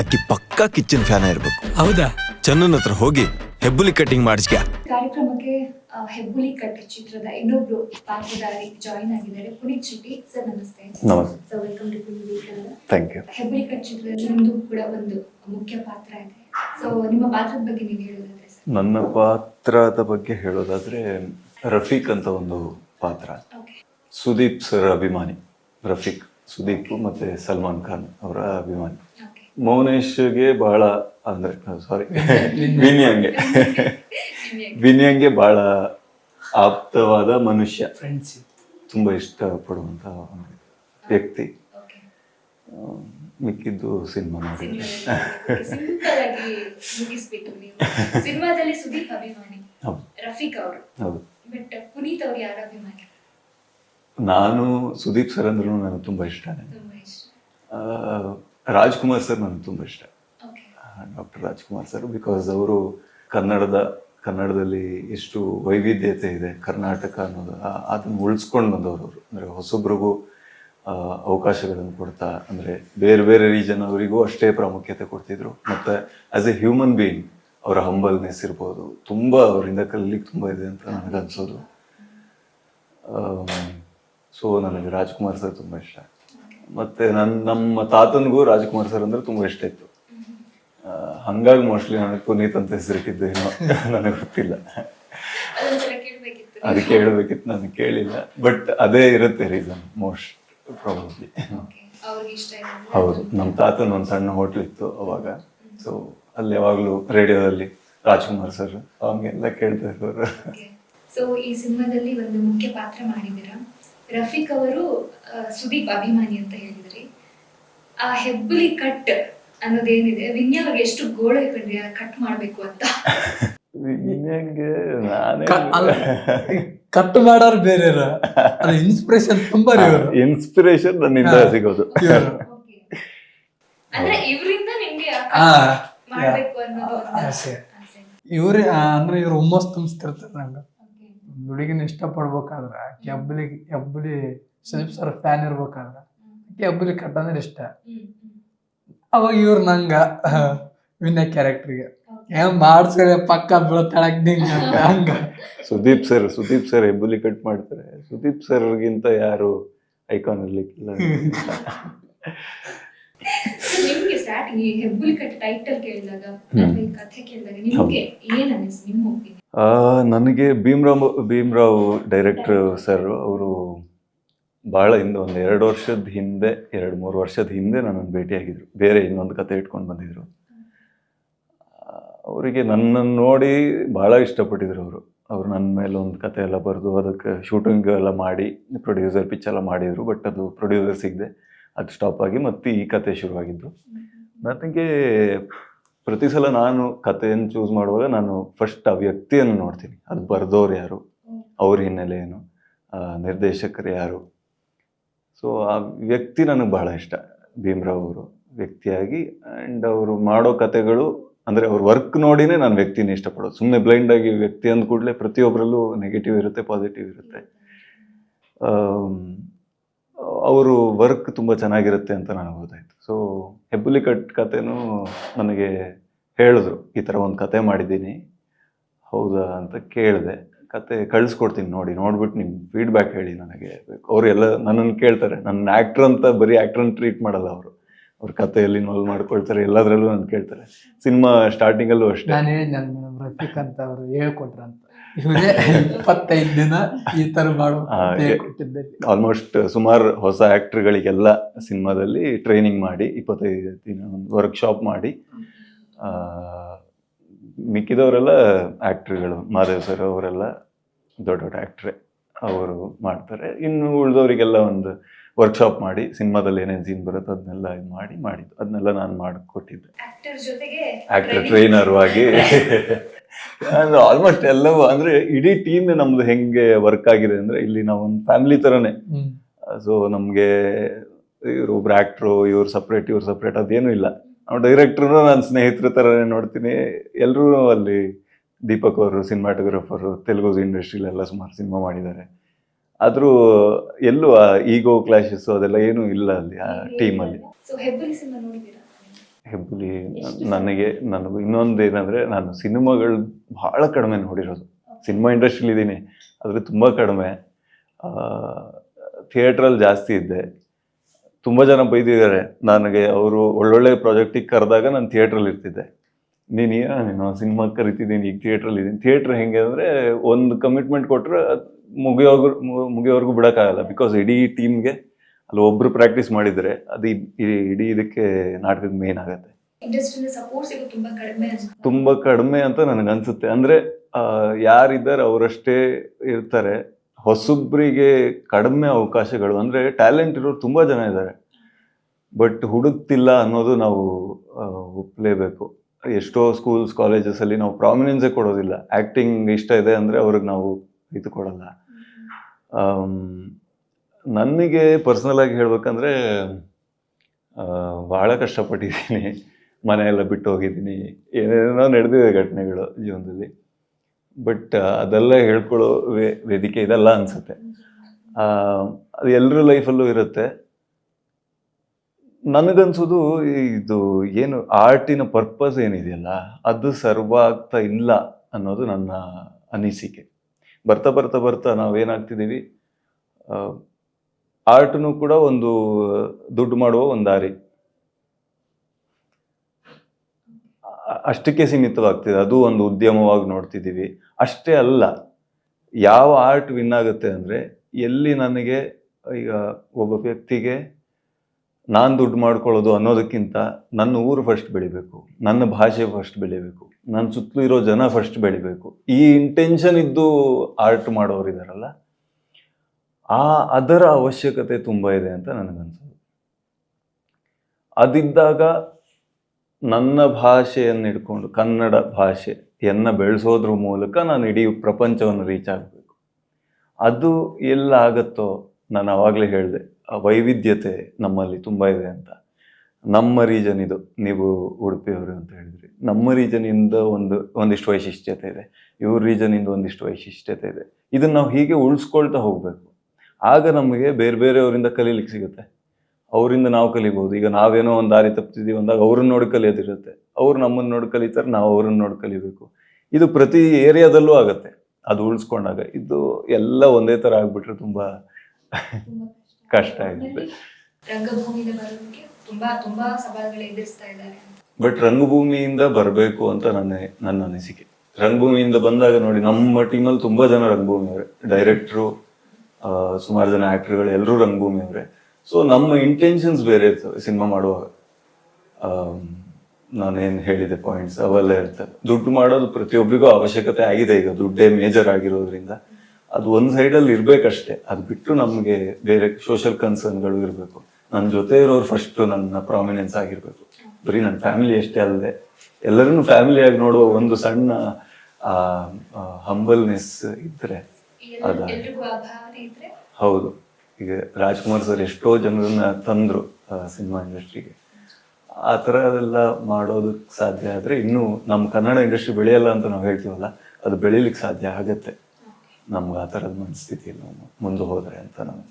ಅಕ್ಕಿ ಪಕ್ಕಾ kitchen fan ಇರ್ಬೇಕು ಹೌದಾ? ಚನ್ನನ್ ಹತ್ರ ಹೋಗಿ ಹೆಬ್ಬುಲಿ ಕಟಿಂಗ್ ಮಾಡಿಸ್ಕ. ಕಾರ್ಯಕ್ರಮಕ್ಕೆ ಆ, ಹೆಬ್ಬುಲಿ ಕಟ್ಟಿ ಚಿತ್ರದ ಇನ್ನೊಬ್ರು ಪಾತ್ರಧಾರಿ ಜಾಯಿನ್ ಆಗಿದ್ದಾರೆ ಪುನೀತ್ ಶೆಟ್ಟಿ ಸರ್ ನಮಸ್ತೆ. ನಮಸ್ತೆ. Sir welcome to film Kannada thank you Hebbuli cut ಚಿತ್ರದಲ್ಲಿ ನಿಮ್ದು ಕೂಡ ಒಂದು ಮುಖ್ಯ ಪಾತ್ರ ಇದೆ. ಸೊ ನಿಮ್ಮ ಪಾತ್ರದ ಬಗ್ಗೆ ನೀವು ಹೇಳೋದಾದ್ರೆ ಸರ್. ನನ್ನ ಪಾತ್ರದ ಬಗ್ಗೆ ಹೇಳೋದಾದ್ರೆ ರಫೀಕ್ ಅಂತ ಒಂದು ಪಾತ್ರ. ಓಕೆ ಸುದೀಪ್ ಸರ್ ಅಭಿಮಾನಿ. ರಫೀಕ್ ಸುದೀಪ್ ಮತ್ತೆ ಸಲ್ಮಾನ್ ಖಾನ್ ಅವರ ಅಭಿಮಾನಿ. ಮೌನೇಶ್ಗೆ ಬಹಳ ಅಂದ್ರೆ ಸಾರಿ ವಿನಿಯಂಗೆ. ವಿನಿಯಂಗೆ. ಬಹಳ ಆಪ್ತವಾದ ಮನುಷ್ಯ. ತುಂಬಾ ಇಷ್ಟಪಡುವಂತ ವ್ಯಕ್ತಿ. ಮಿಕ್ಕಿದ್ದು ಸಿನಿಮಾ ನೋಡಿ. ಸಿನಿಮಾದಲ್ಲಿ ಸುದೀಪ್ ಅಭಿಮಾನಿ ಹೌದು. ರಫೀಕ್ ಅವರು. ಹೌದು. ಬಟ್ ಪುನೀತ್ ಅವ್ರು ಯಾರ ಅಭಿಮಾನಿ? ನಾನು ಸುದೀಪ್ ಸರ್ ಅಂದ್ರೂ ನನಗೆ ತುಂಬಾ ಇಷ್ಟ. ರಾಜ್ಕುಮಾರ್ ಸರ್ ನನಗೆ ತುಂಬ ಇಷ್ಟ. ಡಾಕ್ಟರ್ ರಾಜ್ಕುಮಾರ್ ಸರ್ ಬಿಕಾಸ್ ಅವರು ಕನ್ನಡದ ಕನ್ನಡದಲ್ಲಿ ಎಷ್ಟು ವೈವಿಧ್ಯತೆ ಇದೆ ಕರ್ನಾಟಕ ಅನ್ನೋದು ಅದನ್ನು ಉಳಿಸ್ಕೊಂಡು ಬಂದವರು ಅವರು. ಅಂದರೆ ಹೊಸೊಬ್ರಿಗೂ ಅವಕಾಶಗಳನ್ನು ಕೊಡ್ತಾ ಅಂದರೆ ಬೇರೆ ಬೇರೆ ರೀಜನ್ ಅವರಿಗೂ ಅಷ್ಟೇ ಪ್ರಾಮುಖ್ಯತೆ ಕೊಡ್ತಿದ್ರು. ಮತ್ತು ಆಸ್ ಎ ಹ್ಯೂಮನ್ ಬೀಯಿಂಗ್ ಅವರ ಹಂಬಲ್ನೆಸ್ ಇರ್ಬೋದು ತುಂಬ ಅವರಿಂದ ಕಲೀಲಿಕ್ಕೆ ತುಂಬ ಇದೆ ಅಂತ ನನಗನ್ಸೋದು. ಸೊ ನನಗೆ ರಾಜ್ಕುಮಾರ್ ಸರ್ ತುಂಬ ಇಷ್ಟ. ಮತ್ತೆ ನನ್ನ ನಮ್ಮ ತಾತನಿಗೂ ರಾಜ್ಕುಮಾರ್ ಸರ್ ಅಂದ್ರೆ ತುಂಬಾ ಇಷ್ಟ ಇತ್ತು. ಹಂಗಾಗಿ ಮೋಸ್ಟ್ಲಿ ನನಗೆ ಪುನೀತ್ ಅಂತ ಹೆಸರಿಟ್ಟಿದ್ದು ಏನೋ ನನಗೆ ಗೊತ್ತಿಲ್ಲ. ಅದು ಕೇಳಬೇಕಿತ್ತು. ಅದಕ್ಕೆ ಹೇಳ್ಬೇಕಿತ್ತು ನನಗೆ ಕೇಳಿಲ್ಲ. ಬಟ್ ಅದೇ ಇರುತ್ತೆ ರೀಸನ್ ಮೋಸ್ಟ್ ಪ್ರಾಬಬ್ಲಿ ಹೌದು ನಮ್ಮ ತಾತನ ಒಂದು ಸಣ್ಣ ಹೋಟ್ಲ್ ಇತ್ತು ಅವಾಗ. ಸೊ ಅಲ್ಲಿ ಯಾವಾಗಲೂ ರೇಡಿಯೋದಲ್ಲಿ ರಾಜ್ಕುಮಾರ್ ಸರ್ ಅವಂಗೆಲ್ಲ ಕೇಳ್ತಾ ಇರೋರು ಸೊ ಈ ಸಿನಿಮಾದಲ್ಲಿ ಒಂದು ಮುಖ್ಯ ಪಾತ್ರ ಮಾಡಿದ್ದೀರಾ? ರಫೀಕ್ ಅವರು ಸುದೀಪ್ ಅಭಿಮಾನಿ ಅಂತ ಹೇಳಿದ್ರಿ ಆ ಹೆಬ್ಬುಲಿ ಕಟ್ ಅನ್ನೋದೇನಿದೆ ವಿನ್ಯಾ ಅವ್ರಿಗೆ ಎಷ್ಟು ಗೋಳು ಕಂಡ್ರಿ ಕಟ್ ಮಾಡ್ಬೇಕು ಅಂತ ಕಟ್ ಮಾಡೋರು ಬೇರೆ ಇನ್ಸ್ಪಿರೇಷನ್ ತುಂಬಾ ರೀ ಇವ್ರು. ಇನ್ಸ್ಪಿರೇಷನ್ ನನ್ನಿಂದ. ಸಿಗೋದು ಇವ್ರು. ಅಂದ್ರೆ ಇವರಿಂದ ನಿಮ್ಗೆ ಮಾಡ್ಬೇಕು ಅನ್ನೋದು ಆಸೆ. ಆಸೆ. ಅಂದ್ರೆ ಇವ್ರು ಹುಮ್ಮಸ್ ತುಂಬಿಸ್ತಿರ್ತಾರೆ ನಂಗೆ. ಹುಡುಗಿನ ಇಷ್ಟಪಡ್ಬೇಕಾದ್ರೆ ಕೆಬ್ಬಲಿ ಹಬ್ಬಲಿ ಹಬ್ಬಲಿ ಸುದೀಪ್ ಸರ್ ಫ್ಯಾನ್ ಇರ್ಬೇಕಾದ್ರೆ ಕೆಬ್ಬಲಿ ಹಬ್ಬಲಿ ಕಟ್ ಅಂದ್ರೆ ಇಷ್ಟ. ಅವಾಗ ಇವ್ರು ನಂಗ ವಿನಯ ಕ್ಯಾರೆಕ್ಟರ್ಗೆ. ಏನ್ ಮಾಡ್ಸ್ತಾರೆ ಪಕ್ಕ ಬೀಳ್ತಾಳಕ್ ನಿಂಗ ಹಂಗ. Sudeep sir Sudeep sir Hebbuli cut ಮಾಡ್ತಾರೆ. ಸುದೀಪ್ ಸರ್ಗಿಂತ ಯಾರು ಐಕಾನ್ ಇರ್ಲಿಕ್ಕಿಲ್ಲ So ನಿಮ್ಗೆ ಸ್ಟಾರ್ಟಿಂಗ್ ಹೆಬ್ಬುಲಿ ಕಟ್ ಟೈಟಲ್ ಕೇಳಿದಾಗ ಕಥೆ ಕೇಳಿದಾಗ ನಿಮ್ಗೆ ಏನ್ ಅನಿಸ್ ನಿಮ್ಮ ಒಪಿನಿಯನ್ ನನಗೆ ಭೀಮ್ರಾವ್ ಭೀಮ್ರಾವ್ ಡೈರೆಕ್ಟ್ರ್ ಸರ್ ಅವರು ಭಾಳ ಹಿಂದೆ ಒಂದು ಎರಡು ವರ್ಷದ ಹಿಂದೆ ಎರಡು ಮೂರು ವರ್ಷದ ಹಿಂದೆ ನನ್ನನ್ನು ಭೇಟಿಯಾಗಿದ್ದರು ಬೇರೆ ಇನ್ನೊಂದು ಕತೆ ಇಟ್ಕೊಂಡು ಬಂದಿದ್ರು. ಅವರಿಗೆ ನನ್ನನ್ನು ನೋಡಿ ಭಾಳ ಇಷ್ಟಪಟ್ಟಿದ್ರು ಅವರು. ಅವರು ನನ್ನ ಮೇಲೆ ಒಂದು ಕತೆ ಎಲ್ಲ ಬರೆದು ಅದಕ್ಕೆ ಶೂಟಿಂಗ್ ಎಲ್ಲ ಮಾಡಿ ಪ್ರೊಡ್ಯೂಸರ್ ಪಿಚ್ ಎಲ್ಲ ಮಾಡಿದರು ಬಟ್ ಅದು ಪ್ರೊಡ್ಯೂಸರ್ ಸಿಗದೆ ಅದು ಸ್ಟಾಪ್ ಆಗಿ ಮತ್ತೆ ಈ ಕತೆ ಶುರುವಾಗಿದ್ದು. ನನಗೆ ಪ್ರತಿ ಸಲ ನಾನು ಕಥೆಯನ್ನು ಚೂಸ್ ಮಾಡುವಾಗ ನಾನು ಫಸ್ಟ್ ಆ ವ್ಯಕ್ತಿಯನ್ನು ನೋಡ್ತೀನಿ. ಅದು ಬರೆದವ್ರು ಯಾರು? ಅವ್ರ ಹಿನ್ನೆಲೆ ಏನು ನಿರ್ದೇಶಕರು ಯಾರು? ಸೊ ಆ ವ್ಯಕ್ತಿ ನನಗೆ ಬಹಳ ಇಷ್ಟ. ಭೀಮ್ರಾವ್ ಅವರು ವ್ಯಕ್ತಿಯಾಗಿ ಆ್ಯಂಡ್ ಅವರು ಮಾಡೋ ಕತೆಗಳು ಅಂದರೆ ಅವ್ರ ವರ್ಕ್ ನೋಡಿನೇ ನಾನು ವ್ಯಕ್ತಿನ ಇಷ್ಟಪಡೋದು. ಸುಮ್ಮನೆ ಬ್ಲೈಂಡ್ ಆಗಿ ವ್ಯಕ್ತಿ ಅಂದ ಕೂಡಲೇ ಪ್ರತಿಯೊಬ್ಬರಲ್ಲೂ ನೆಗೆಟಿವ್ ಇರುತ್ತೆ. ಪಾಸಿಟಿವ್ ಇರುತ್ತೆ ಅವರು ವರ್ಕ್ ತುಂಬ ಚೆನ್ನಾಗಿರುತ್ತೆ ಅಂತ ನನಗೆ ಗೊತ್ತಾಯ್ತು. ಸೊ ಹೆಬ್ಬುಲಿ ಕಟ್ ಕತೆನೂ ನನಗೆ ಹೇಳಿದ್ರು, ಈ ಥರ ಒಂದು ಕತೆ ಮಾಡಿದ್ದೀನಿ. ಹೌದಾ ಅಂತ ಕೇಳಿದೆ. ಕತೆ ಕಳಿಸ್ಕೊಡ್ತೀನಿ ನೋಡಿ ನೋಡ್ಬಿಟ್ಟು ನಿಮ್ಮ ಫೀಡ್ಬ್ಯಾಕ್ ಹೇಳಿ ನನಗೆ. ಅವರೆಲ್ಲ ಎಲ್ಲ ನನ್ನನ್ನು ಕೇಳ್ತಾರೆ ನನ್ನ ಆ್ಯಕ್ಟ್ರ್ ಅಂತ ಬರೀ ಆ್ಯಕ್ಟ್ರನ್ನ ಟ್ರೀಟ್ ಮಾಡಲ್ಲ ಅವರು. ಅವ್ರ ಕಥೆಯಲ್ಲಿ ಇನ್ವಾಲ್ವ್ ಮಾಡ್ಕೊಳ್ತಾರೆ, ಎಲ್ಲದರಲ್ಲೂ ನನ್ನ ಕೇಳ್ತಾರೆ. ಸಿನಿಮಾ ಸ್ಟಾರ್ಟಿಂಗಲ್ಲೂ ಅಷ್ಟೇ. ರಫೀಕ್ ಅಂತ ಅವರು ಹೇಳ್ಕೊಟ್ರ ಅಂತ ಇವರೇ ಇಪ್ಪತ್ತೈದು ದಿನ ಈ ತರ ಮಾಡೋ ಆಲ್ಮೋಸ್ಟ್ ಸುಮಾರು ಹೊಸ ಆಕ್ಟರ್ಗಳಿಗೆಲ್ಲ ಸಿನಿಮಾದಲ್ಲಿ ಟ್ರೈನಿಂಗ್ ಮಾಡಿ ಇಪ್ಪತ್ತೈದು ದಿನ ಒಂದು ವರ್ಕ್ಶಾಪ್ ಮಾಡಿ ಆ, ಮಿಕ್ಕಿದವರೆಲ್ಲ ಗಳು ಮಾದೇವ್ ಸರ್ ಅವರೆಲ್ಲ ದೊಡ್ಡ ದೊಡ್ಡ ಆಕ್ಟ್ರೆ ಅವರು ಮಾಡ್ತಾರೆ. ಇನ್ನು ಉಳಿದವರಿಗೆಲ್ಲ ಒಂದು ವರ್ಕ್ಶಾಪ್ ಮಾಡಿ ಸಿನಿಮಾದಲ್ಲಿ ಏನೇನು ಸೀನ್ ಬರುತ್ತೆ ಅದನ್ನೆಲ್ಲ ಇದು ಮಾಡಿ ಮಾಡಿದ್ದು. ಅದನ್ನೆಲ್ಲ ನಾನು ಮಾಡಿಕೊಟ್ಟಿದ್ದೆ ಆಕ್ಟರ್ ಟ್ರೈನರ್ ಆಗಿ. ಆಲ್ಮೋಸ್ಟ್ ಎಲ್ಲವೂ ಅಂದ್ರೆ ಇಡೀ ಟೀಮ್ ನಮ್ದು ಹೆಂಗೆ ವರ್ಕ್ ಆಗಿದೆ ಅಂದ್ರೆ ಇಲ್ಲಿ ನಾವು ಒಂದು ಫ್ಯಾಮಿಲಿ ತರನೇ. ಸೊ ನಮಗೆ ಇವ್ರು ಒಬ್ರು ಆಕ್ಟ್ರು ಇವ್ರು ಸಪ್ರೇಟ್ ಇವ್ರು ಸಪ್ರೇಟ್ ಅದೇನು ಇಲ್ಲ. ನಾವು ಡೈರೆಕ್ಟ್ರು ನನ್ನ ಸ್ನೇಹಿತರ ಥರನೇ ನೋಡ್ತೀನಿ. ಎಲ್ಲರೂ ಅಲ್ಲಿ ದೀಪಕ್ ಅವರು ಸಿನಿಮಾಟೋಗ್ರಫರು ತೆಲುಗು ಇಂಡಸ್ಟ್ರಿಲೆಲ್ಲ ಸುಮಾರು ಸಿನಿಮಾ ಮಾಡಿದ್ದಾರೆ. ಆದರೂ ಎಲ್ಲೂ ಈಗೋ ಕ್ಲಾಶಸ್ ಅದೆಲ್ಲ ಏನೂ ಇಲ್ಲ ಅಲ್ಲಿ ಆ ಟೀಮಲ್ಲಿ ಹೆಬ್ಬುಲಿ ನನಗೆ ನನಗೂ ಇನ್ನೊಂದು ಏನಂದರೆ ನಾನು ಸಿನಿಮಾಗಳು ಬಹಳ ಕಡಿಮೆ ನೋಡಿರೋದು. ಸಿನಿಮಾ ಇಂಡಸ್ಟ್ರಿಲಿ ಇದ್ದೀನಿ ಆದರೆ ತುಂಬ ಕಡಿಮೆ. ಥಿಯೇಟ್ರಲ್ಲಿ ಜಾಸ್ತಿ ಇದ್ದೆ. ತುಂಬ ಜನ ಬೈದಿದ್ದಾರೆ ನನಗೆ ಅವರು ಒಳ್ಳೊಳ್ಳೆ ಪ್ರಾಜೆಕ್ಟಿಗೆ ಕರೆದಾಗ ನಾನು ಥಿಯೇಟ್ರಲ್ಲಿ ಇರ್ತಿದ್ದೆ. ನೀನು ಏನು ನೀನು ಸಿನಿಮಾಗೆ ಕರಿತಿದ್ದೀನಿ ಈಗ ಥಿಯೇಟ್ರಲ್ಲಿ ಇದ್ದೀನಿ ಥಿಯೇಟ್ರ್ ಹೆಂಗೆ ಅಂದರೆ ಒಂದು ಕಮಿಟ್ಮೆಂಟ್ ಕೊಟ್ಟರೆ ಮುಗಿಯೋಗ್ರು ಮುಗಿಯೋವರೆಗೂ ಬಿಡೋಕ್ಕಾಗಲ್ಲ. ಬಿಕಾಸ್ ಇಡೀ ಟೀಮ್ಗೆ ಅಲ್ಲಿ ಒಬ್ರು ಪ್ರಾಕ್ಟೀಸ್ ಮಾಡಿದರೆ ಅದು ಈ- ಇಡೀ ಇದಕ್ಕೆ ನಾಟಕದ ಮೇನ್ ಆಗುತ್ತೆ. ತುಂಬಾ ಕಡಿಮೆ ಅಂತ. ತುಂಬ ಕಡಿಮೆ ಅಂತ ನನಗೆ ಅನ್ಸುತ್ತೆ. ಅಂದರೆ ಯಾರಿದ್ದಾರೆ ಅವರಷ್ಟೇ ಇರ್ತಾರೆ. ಹೊಸಬ್ರಿಗೆ ಕಡಿಮೆ ಅವಕಾಶಗಳು. ಅಂದರೆ ಟ್ಯಾಲೆಂಟ್ ಇರೋರು ತುಂಬ ಜನ ಇದ್ದಾರೆ. ಬಟ್ ಹುಡುಕ್ತಿಲ್ಲ ಅನ್ನೋದು ನಾವು ಒಪ್ಪಲೇಬೇಕು ಒಪ್ಲೇಬೇಕು. ಎಷ್ಟೋ ಸ್ಕೂಲ್ಸ್ ಕಾಲೇಜಸಲ್ಲಿ ನಾವು ಪ್ರಾಮಿನೆನ್ಸೇ ಕೊಡೋದಿಲ್ಲ. ಆ್ಯಕ್ಟಿಂಗ್ ಇಷ್ಟ ಇದೆ ಅಂದರೆ ಅವ್ರಿಗೆ ನಾವು ಇದು ಕೊಡಲ್ಲ ನನಗೆ ಪರ್ಸ್ನಲ್ ಆಗಿ ಹೇಳ್ಬೇಕಂದ್ರೆ ಭಾಳ ಕಷ್ಟಪಟ್ಟಿದ್ದೀನಿ. ಮನೆಯೆಲ್ಲ ಬಿಟ್ಟು ಹೋಗಿದ್ದೀನಿ. ಏನೇನೋ ನಡೆದಿದೆ ಘಟನೆಗಳು ಜೀವನದಲ್ಲಿ. ಬಟ್ ಅದೆಲ್ಲ ಹೇಳ್ಕೊಳ್ಳೋ ವೇ, ವೇದಿಕೆ ಇದೆಲ್ಲ ಅನ್ಸುತ್ತೆ. ಅದು ಎಲ್ಲರ ಲೈಫಲ್ಲೂ ಇರುತ್ತೆ. ನನಗನ್ಸೋದು ಇದು ಏನು ಆರ್ಟಿನ ಪರ್ಪಸ್ ಏನಿದೆಯಲ್ಲ, ಅದು ಸರ್ವ ಆಗ್ತಾ ಇಲ್ಲ ಅನ್ನೋದು ನನ್ನ ಅನಿಸಿಕೆ. ಬರ್ತಾ ಬರ್ತಾ ಬರ್ತಾ ನಾವೇನಾಗ್ತಿದ್ದೀವಿ ಆರ್ಟ್ನು ಕೂಡ ಒಂದು ದುಡ್ಡು ಮಾಡುವ ಒಂದು ದಾರಿ. ಅಷ್ಟಕ್ಕೆ ಸೀಮಿತವಾಗ್ತಿದೆ. ಅದು ಒಂದು ಉದ್ಯಮವಾಗಿ ನೋಡ್ತಿದ್ದೀವಿ. ಅಷ್ಟೇ ಅಲ್ಲ, ಯಾವ ಆರ್ಟ್ ವಿನ್ ಆಗುತ್ತೆ ಅಂದರೆ ಎಲ್ಲಿ ನನಗೆ, ಈಗ ಒಬ್ಬ ವ್ಯಕ್ತಿಗೆ ನಾನು ದುಡ್ಡು ಮಾಡ್ಕೊಳ್ಳೋದು ಅನ್ನೋದಕ್ಕಿಂತ ನನ್ನ ಊರು ಫಸ್ಟ್ ಬೆಳಿಬೇಕು. ನನ್ನ ಭಾಷೆ ಫಸ್ಟ್ ಬೆಳಿಬೇಕು. ನನ್ನ ಸುತ್ತಲೂ ಇರೋ ಜನ ಫಸ್ಟ್ ಬೆಳಿಬೇಕು. ಈ ಇಂಟೆನ್ಷನ್ ಇದ್ದು ಆರ್ಟ್ ಮಾಡೋರು ಇದಾರಲ್ಲ, ಆ ಅದರ ಅವಶ್ಯಕತೆ ತುಂಬ ಇದೆ ಅಂತ ನನಗನ್ಸೋದು ಅದಿದ್ದಾಗ ನನ್ನ ಭಾಷೆಯನ್ನು ಇಟ್ಕೊಂಡು ಕನ್ನಡ ಭಾಷೆಯನ್ನು ಬೆಳೆಸೋದ್ರ ಮೂಲಕ ನಾನು ಇಡೀ ಪ್ರಪಂಚವನ್ನು ರೀಚ್ ಆಗಬೇಕು. ಅದು ಎಲ್ಲ ಆಗತ್ತೋ ನಾನು ಆವಾಗಲೇ ಹೇಳಿದೆ, ಆ ವೈವಿಧ್ಯತೆ ನಮ್ಮಲ್ಲಿ ತುಂಬ ಇದೆ ಅಂತ. ನಮ್ಮ ರೀಜನ್ ಇದು. ನೀವು ಉಡುಪಿಯವರು ಅಂತ ಹೇಳಿದ್ರಿ. ನಮ್ಮ ರೀಜನಿಂದ ಒಂದು ಒಂದಿಷ್ಟು ವೈಶಿಷ್ಟ್ಯತೆ ಇದೆ. ಇವ್ರ ರೀಜನಿಂದ ಒಂದಿಷ್ಟು ವೈಶಿಷ್ಟ್ಯತೆ ಇದೆ. ಇದನ್ನು ನಾವು ಹೀಗೆ ಉಳಿಸ್ಕೊಳ್ತಾ ಹೋಗಬೇಕು. ಆಗ ನಮಗೆ ಬೇರೆ ಬೇರೆಯವರಿಂದ ಕಲೀಲಿಕ್ಕೆ ಸಿಗುತ್ತೆ. ಅವರಿಂದ ನಾವು ಕಲಿಬೋದು ಈಗ ನಾವೇನೋ ಒಂದು ದಾರಿ ತಪ್ಪಿದ್ದೀವಿ ಅಂದಾಗ ಅವ್ರನ್ನ ನೋಡಿ ಕಲಿಯೋದಿರುತ್ತೆ. ಅವ್ರು ನಮ್ಮನ್ನು ನೋಡಿ ಕಲಿತಾರೆ ನಾವು ಅವ್ರನ್ನ ನೋಡಿ ಕಲಿಬೇಕು. ಇದು ಪ್ರತಿ ಏರಿಯಾದಲ್ಲೂ ಆಗುತ್ತೆ. ಅದು ಉಳಿಸ್ಕೊಂಡಾಗ. ಇದು ಎಲ್ಲ ಒಂದೇ ಥರ ಆಗ್ಬಿಟ್ರೆ ತುಂಬ ತುಂಬಾ ಕಷ್ಟ. ಆಗುತ್ತೆ ತುಂಬಾ ತುಂಬಾ ಸವಾಲುಗಳು ಎದುರಿಸ್ತಾ ಇದ್ದಾರೆ. ಬಟ್ ರಂಗಭೂಮಿಯಿಂದ ಬರಬೇಕು ಅಂತ ನನ್ನ ನನ್ನ ಅನಿಸಿಕೆ. ರಂಗಭೂಮಿಯಿಂದ ಬಂದಾಗ ನೋಡಿ, ನಮ್ಮ ಟೀಮಲ್ಲಿ ತುಂಬಾ ಜನ ರಂಗಭೂಮಿಯವರೇ ಡೈರೆಕ್ಟ್ರು ಸುಮಾರು ಜನ ಆಕ್ಟರ್ಗಳು ಎಲ್ಲರೂ ರಂಗಭೂಮಿಯವರೇ ಸೊ ನಮ್ಮ ಇಂಟೆನ್ಷನ್ಸ್ ಬೇರೆ ಇರ್ತವೆ ಸಿನಿಮಾ ಮಾಡುವಾಗ. ನಾನೇನು ಹೇಳಿದೆ ಪಾಯಿಂಟ್ಸ್ ಅವೆಲ್ಲ ಇರ್ತವೆ. ದುಡ್ಡು ಮಾಡೋದು ಪ್ರತಿಯೊಬ್ಬರಿಗೂ ಅವಶ್ಯಕತೆ ಆಗಿದೆ ಈಗ. ದುಡ್ಡೇ ಮೇಜರ್ ಆಗಿರೋದ್ರಿಂದ. ಅದು ಒಂದು ಸೈಡಲ್ಲಿ ಇರಬೇಕಷ್ಟೇ. ಅದು ಬಿಟ್ಟು ನಮಗೆ ಬೇರೆ ಸೋಷಲ್ ಕನ್ಸರ್ನ್ಗಳು ಇರಬೇಕು. ನನ್ನ ಜೊತೆ ಇರೋರು ಫಸ್ಟ್ ನನ್ನ ಪ್ರಾಮಿನೆನ್ಸ್ ಆಗಿರ್ಬೇಕು. ಬರೀ ನನ್ನ ಫ್ಯಾಮಿಲಿ ಅಷ್ಟೇ ಅಲ್ಲದೆ ಎಲ್ಲರನ್ನು ಫ್ಯಾಮಿಲಿಯಾಗಿ ನೋಡುವ ಒಂದು ಸಣ್ಣ ಹಂಬಲ್ನೆಸ್ ಇದ್ರೆ ಅದ ಹೌದು. ಈಗ ರಾಜ್ಕುಮಾರ್ ಸರ್ ಎಷ್ಟೋ ಜನರನ್ನ ತಂದ್ರು ಸಿನಿಮಾ ಇಂಡಸ್ಟ್ರಿಗೆ. ಆ ಥರ ಅದೆಲ್ಲ ಮಾಡೋದಕ್ಕೆ ಸಾಧ್ಯ ಆದರೆ ಇನ್ನೂ ನಮ್ಮ ಕನ್ನಡ ಇಂಡಸ್ಟ್ರಿ ಬೆಳೆಯಲ್ಲ ಅಂತ ನಾವು ಹೇಳ್ತೀವಲ್ಲ ಅದು ಬೆಳೀಲಿಕ್ಕೆ ಸಾಧ್ಯ ಆಗತ್ತೆ. ನಮ್ಗೆ ಆ ಥರದ ಮನಸ್ಥಿತಿ ಮುಂದೆ ಹೋದರೆ ಅಂತ ನಾನು